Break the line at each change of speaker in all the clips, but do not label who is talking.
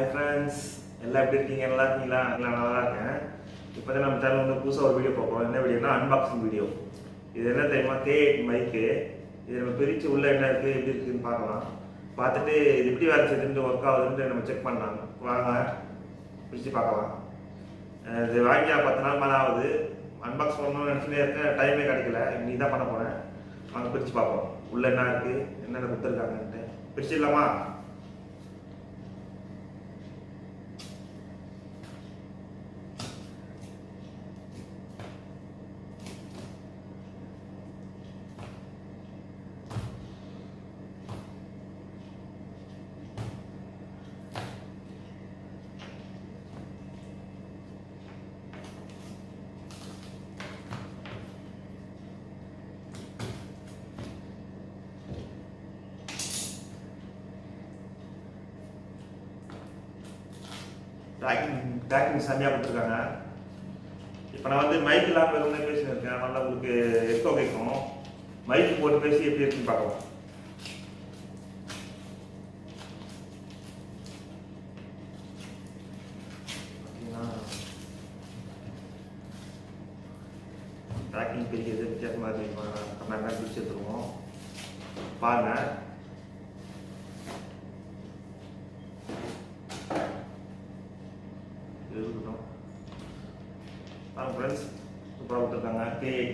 hi friends எல்லாம் எப்படி இருக்கீங்க நல்லா இருக்கீங்களா நல்லா நல்லா இருக்கேன் இப்போ தான் நம்ம சேனல் வந்து புதுசாக ஒரு வீடியோ பார்ப்போம் என்ன வீடியோனா அன்பாக்சிங் வீடியோ இது என்ன தெரியுமா கே எயிட் மைக்கு இது நம்ம பிரித்து உள்ளே என்ன இருக்குது எப்படி இருக்குதுன்னு பார்க்கலாம் பார்த்துட்டு இது எப்படி வேலை செய்யுதுன்ட்டு ஒர்க் ஆகுதுன்ட்டு நம்ம செக் பண்ணலாம் வாங்க பிரித்து பார்க்கலாம் இது வாங்கி பத்து நாள் மேலே ஆகுது அன்பாக்ஸ் பண்ணணும்னு நினச்சினே இருக்கேன் டைமே கிடைக்கல நீ தான் பண்ண போகிறேன் வாங்க பிரித்து பார்ப்போம் உள்ளே என்ன இருக்குது என்னென்ன கொடுத்துருக்காங்கன்ட்டு இல்லாமா பேக்கிங் பேக்கிங் செம்மையாக கொடுத்துருக்காங்க இப்போ நான் வந்து மைக் இல்லாமல் முன்னே பேசினிருக்கேன் நல்லா உங்களுக்கு எக்கோ கேட்கும் மைக் போட்டு பேசி எப்படி இருக்குன்னு பார்க்கலாம் பேக்கிங் பெரிய வித்தியாசமாக இருக்கு நம்ம என்ன பிடிச்சி எடுத்துருவோம் பாருங்கள்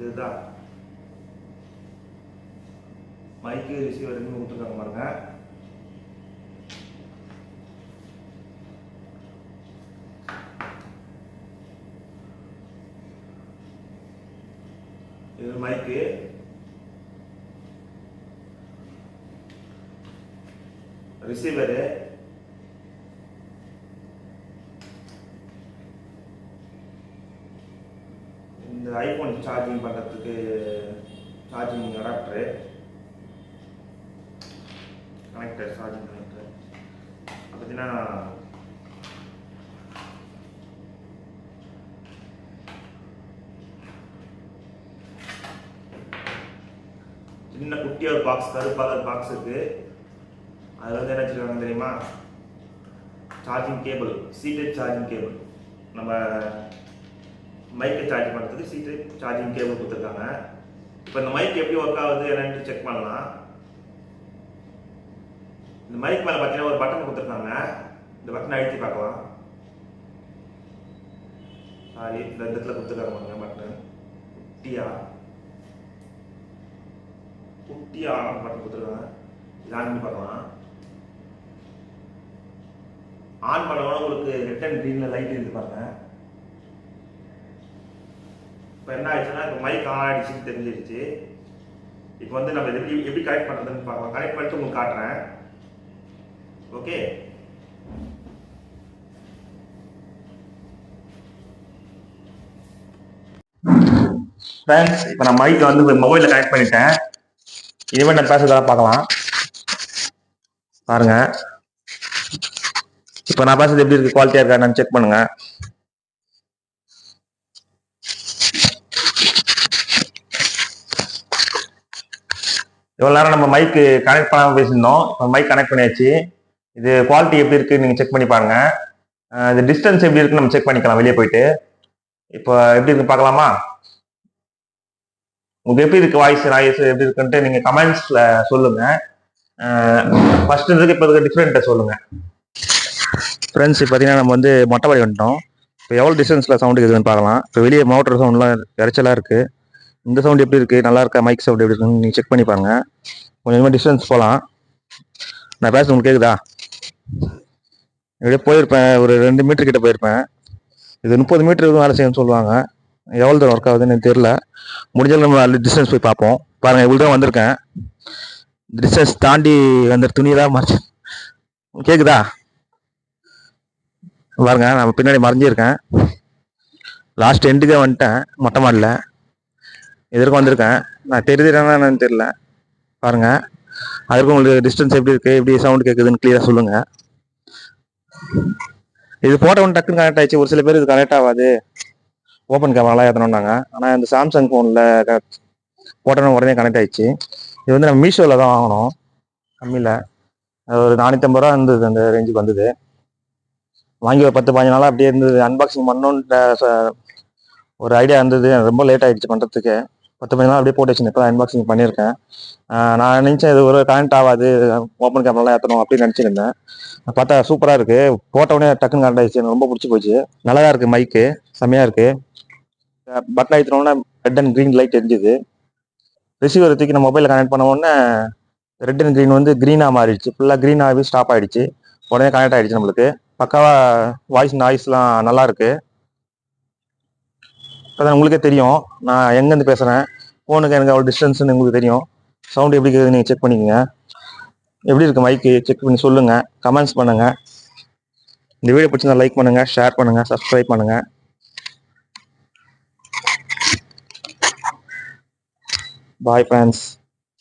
இதுதான் மைக்கு ரிசீவர் ரெண்டு கொடுத்துருக்காங்க பாருங்க இது மைக்கு ரிசீவரு இது ஐஃபோன் சார்ஜிங் பண்ணுறதுக்கு charging adapter connector charging connector பார்த்தீங்கன்னா சின்ன குட்டியாக ஒரு பாக்ஸ் கருப்பாக ஒரு பாக்ஸ் இருக்குது அதில் வந்து என்ன வச்சுருக்காங்க தெரியுமா charging cable seated charging cable நம்ம மைக்கை சார்ஜ் பண்ணுறதுக்கு சீட்டு சார்ஜிங் கேபிள் கொடுத்துருக்காங்க இப்போ இந்த மைக் எப்படி ஒர்க் ஆகுது என்னன்ட்டு செக் பண்ணலாம் இந்த மைக் மேலே பார்த்தீங்கன்னா ஒரு பட்டன் கொடுத்துருக்காங்க இந்த பட்டனை அழுத்தி பார்க்கலாம் சாரி இந்த இடத்துல கொடுத்துருக்காங்க பட்டன் குட்டியா குட்டியா பட்டன் கொடுத்துருக்காங்க இதான் பார்க்கலாம் ஆன் பண்ணவொன்னே உங்களுக்கு ரெட் அண்ட் க்ரீனில் லைட் இருந்து பார்த்தேன் இப்போ என்ன ஆயிடுச்சுன்னா இப்போ மைக் ஆன் ஆகிடுச்சின்னு தெரிஞ்சிருச்சு இப்போ வந்து நம்ம எப்படி எப்படி கனெக்ட் பண்ணுறதுன்னு பார்க்கலாம் கனெக்ட் பண்ணிட்டு உங்களுக்கு காட்டுறேன் ஓகே ஃப்ரெண்ட்ஸ் இப்போ நான் மைக் வந்து மொபைலில் கனெக்ட் பண்ணிட்டேன் இதுவே நான் பேசுறதெல்லாம் பார்க்கலாம் பாருங்க இப்போ நான் பேசுறது எப்படி இருக்கு குவாலிட்டியாக இருக்கா நான் செக் பண்ணுங்கள் இவ்வளோ நேரம் நம்ம மைக்கு கனெக்ட் பண்ணாமல் பேசியிருந்தோம் இப்போ மைக் கனெக்ட் பண்ணியாச்சு இது குவாலிட்டி எப்படி இருக்கு நீங்கள் செக் பண்ணி பாருங்கள் இது டிஸ்டன்ஸ் எப்படி இருக்குன்னு நம்ம செக் பண்ணிக்கலாம் வெளியே போயிட்டு இப்போ எப்படி இருக்கு பார்க்கலாமா உங்களுக்கு எப்படி இருக்குது வாய்ஸ் வாய்ஸ் எப்படி இருக்குன்ட்டு நீங்கள் கமெண்ட்ஸில் சொல்லுங்கள் ஃபஸ்ட்டு இருக்கு இப்போ இருக்க டிஃப்ரெண்ட்டை சொல்லுங்கள் ஃப்ரெண்ட்ஸ் பார்த்தீங்கன்னா நம்ம வந்து மொட்டைப்பாடி வந்துட்டோம் இப்போ எவ்வளோ டிஸ்டன்ஸில் சவுண்டு இருக்குதுன்னு பார்க்கலாம் இப்போ வெளியே மோட்டர் சவுண்ட்லாம் இறைச்சலாக இருக்குது இந்த சவுண்ட் எப்படி இருக்குது நல்லா இருக்கா மைக் சவுண்ட் எப்படி இருக்கு நீங்கள் செக் பண்ணி பாருங்க கொஞ்சம் டிஸ்டன்ஸ் போகலாம் நான் பேச உங்களுக்கு கேட்குதா இப்படியே போயிருப்பேன் ஒரு ரெண்டு மீட்டர் கிட்ட போயிருப்பேன் இது முப்பது மீட்டர் எதுவும் வேலை செய்யணும்னு சொல்லுவாங்க எவ்வளோ தூரம் ஒர்க் ஆகுதுன்னு எனக்கு தெரில முடிஞ்சாலும் நம்ம டிஸ்டன்ஸ் போய் பார்ப்போம் பாருங்கள் இவ்வளோ தான் வந்திருக்கேன் டிஸ்டன்ஸ் தாண்டி வந்த துணி தான் மறைச்சு கேட்குதா பாருங்க நம்ம பின்னாடி மறைஞ்சிருக்கேன் லாஸ்ட் எண்டுக்கே வந்துட்டேன் மொட்டை மாடல இதற்கு வந்திருக்கேன் நான் தெரிஞ்சிடறேன் என்னன்னு தெரியல பாருங்க அதற்கு உங்களுக்கு டிஸ்டன்ஸ் எப்படி இருக்கு எப்படி சவுண்ட் கேட்குதுன்னு கிளியராக சொல்லுங்க இது போட்டோ ஒன்று டக்குன்னு கனெக்ட் ஆயிடுச்சு ஒரு சில பேர் இது கனெக்ட் ஆகாது ஓப்பன் கேமராலாம் ஏற்றணும்னாங்க ஆனால் இந்த சாம்சங் ஃபோனில் போட்டோன்னு உடனே கனெக்ட் ஆயிடுச்சு இது வந்து நம்ம மீஷோவில் தான் வாங்கினோம் கம்மியில் ஒரு நானூற்றம்பது ரூபா இருந்தது அந்த ரேஞ்சுக்கு வந்தது வாங்கி ஒரு பத்து பதினஞ்சு நாளாக அப்படியே இருந்தது அன்பாக்சிங் பண்ணணுன்ற ஒரு ஐடியா இருந்தது ரொம்ப லேட் ஆகிடுச்சு பண்ணுறதுக்கு பத்து மணிலாம் அப்படியே போட்டு வச்சுருந்தேன் இப்போ அன்பாக்சிங் பண்ணியிருக்கேன் நான் நினச்சேன் இது ஒரு கரண்ட் ஆகாது ஓப்பன் கேமராலாம் ஏற்றணும் அப்படின்னு நினச்சிருந்தேன் பார்த்தா சூப்பராக இருக்குது போட்டோடனே டக்குன்னு கரண்ட் ஆயிடுச்சு எனக்கு ரொம்ப பிடிச்சி போச்சு நல்லா தான் இருக்குது மைக்கு செம்மையாக இருக்குது பட்டன் அழுத்தினோடனே ரெட் அண்ட் க்ரீன் லைட் எரிஞ்சுது ரிசீவர் தூக்கி நம்ம மொபைலில் கனெக்ட் பண்ண உடனே ரெட் அண்ட் க்ரீன் வந்து க்ரீனாக மாறிடுச்சு ஃபுல்லாக க்ரீன் ஆகி ஸ்டாப் ஆகிடுச்சு உடனே கனெக்ட் ஆகிடுச்சு நம்மளுக்கு பக்காவாக வாய்ஸ் நாய்ஸ்லாம் நல்லாயிருக்கு இப்போதான் உங்களுக்கே தெரியும் நான் எங்கேருந்து பேசுகிறேன் ஃபோனுக்கு எனக்கு அவ்வளோ டிஸ்டன்ஸ்னு உங்களுக்கு தெரியும் சவுண்டு எப்படி இருக்குது நீங்கள் செக் பண்ணிக்கோங்க எப்படி இருக்குது மைக்கு செக் பண்ணி சொல்லுங்கள் கமெண்ட்ஸ் பண்ணுங்கள் இந்த வீடியோ பிடிச்சிருந்தா லைக் பண்ணுங்கள் ஷேர் பண்ணுங்கள் சப்ஸ்கிரைப் பண்ணுங்கள் பாய் ஃப்ரெண்ட்ஸ்